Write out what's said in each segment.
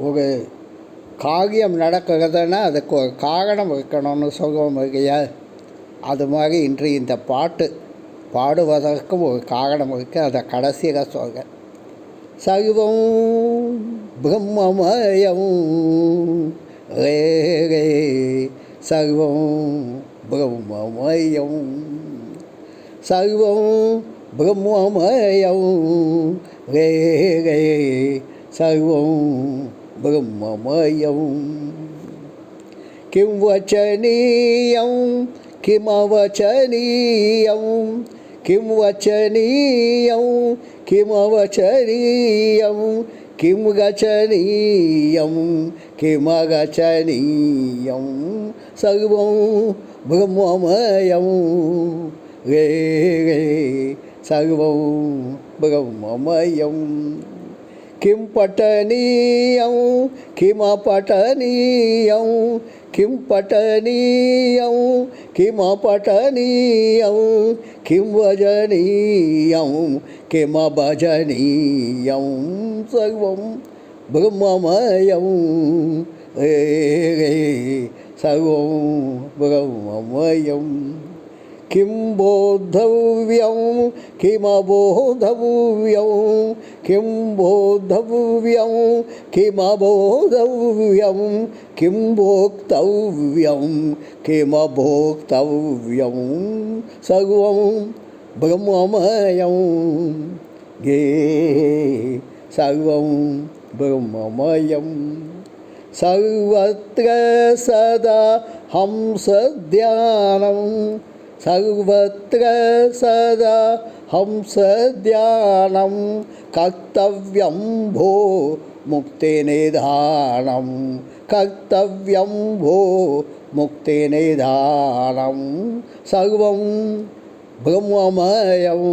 ஒரு காரியம் நடக்கிறதுன்னா அதுக்கு ஒரு காரணம் இருக்கணும்னு சொல்லுவோம் இல்லையா? அது மாதிரி இன்று இந்த பாட்டு பாடுவதற்கும் ஒரு காரணம் இருக்குது அதை கடைசியில் சொல்கிறேன் சர்வம் பிரம்மமயம் ரே ரே சர்வம் பிரம்மமயம். சர்வம் பிரம்மமயம் ரே ரே சர்வம் ब्रह्ममयं किं वचनीयं किमवचनीयं किं वचनीयं किमवचनीयं किं गचनीयं किमगचनीयं सर्वं ब्रह्ममयं रे रे सर्वं ब्रह्ममयम् కిం పఠనీయం కిమపఠనీయం కిం పఠనీయం కిమపఠనీయం కిం భజనీయం కిమభజనీయం సర్వం బ్రహ్మమయం. ఏ సర్వం బ్రహ్మమయం. किं बोद्धव्यं किमबोधव्यं किं बोद्धव्यं किमबोधव्यं किं भोक्तव्यं किमभोक्तव्यं सर्वं ब्रह्ममयं गे सर्वं ब्रह्ममयं सर्वत्र सदा हंसध्यानं सर्वत्र सदा हंसध्यानं कर्तव्यं भो मुक्तिनिधानं कर्तव्यं भो मुक्तिनिधानं सर्वं ब्रह्ममयं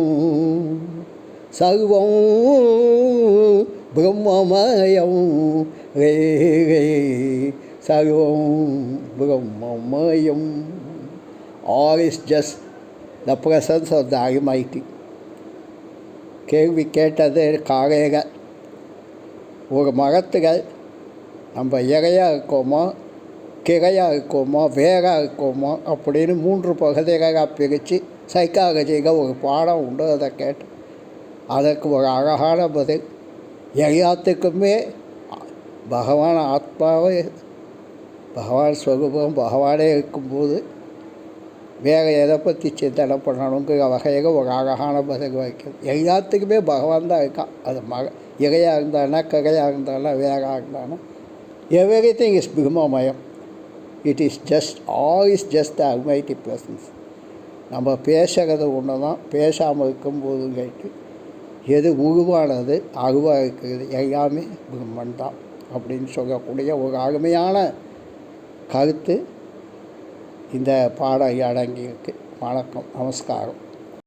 सर्वं ब्रह्ममयं रे रे सर्वं ब्रह्ममयम् all is just the presence of the Almighty. கேள்வி கேட்டது காலையில் ஒரு மரத்துகள் நம்ம இறையாக இருக்கோமோ கிளையாக இருக்கோமோ வேறாக இருக்கோமோ அப்படின்னு மூன்று பகுதிகளாக பிரித்து சைக்காலஜியில் ஒரு பாடம் உண்டு அதை கேட்டு. அதற்கு ஒரு அழகான பதில். எல்லாத்துக்குமே பகவான் ஆத்மாவே பகவான் ஸ்வரூபம் பகவானே இருக்கும்போது வேறு எதை பற்றி சிந்தனை பண்ணணுங்கிற வகையில் ஒரு அழகான பதில் வைக்கிறது எல்லாத்துக்குமே பகவான் தான் இருக்கான் அது மக இகையாக இருந்தானா கரையாக இருந்தானா வேறாக இருந்தானா. Everything is பிரம்மமயம். It is just all is just the almighty presence நம்ம பேசுகிறது ஒன்று தான். பேசாமல் இருக்கும்போது கேட்டு எது உருவானது அருவாக இருக்கிறது எல்லாமே பிரம்மன் தான் அப்படின்னு சொல்லக்கூடிய ஒரு அருமையான கருத்து. இந்த பாடம் அடங்கியிருக்கு. வணக்கம் நமஸ்காரம்.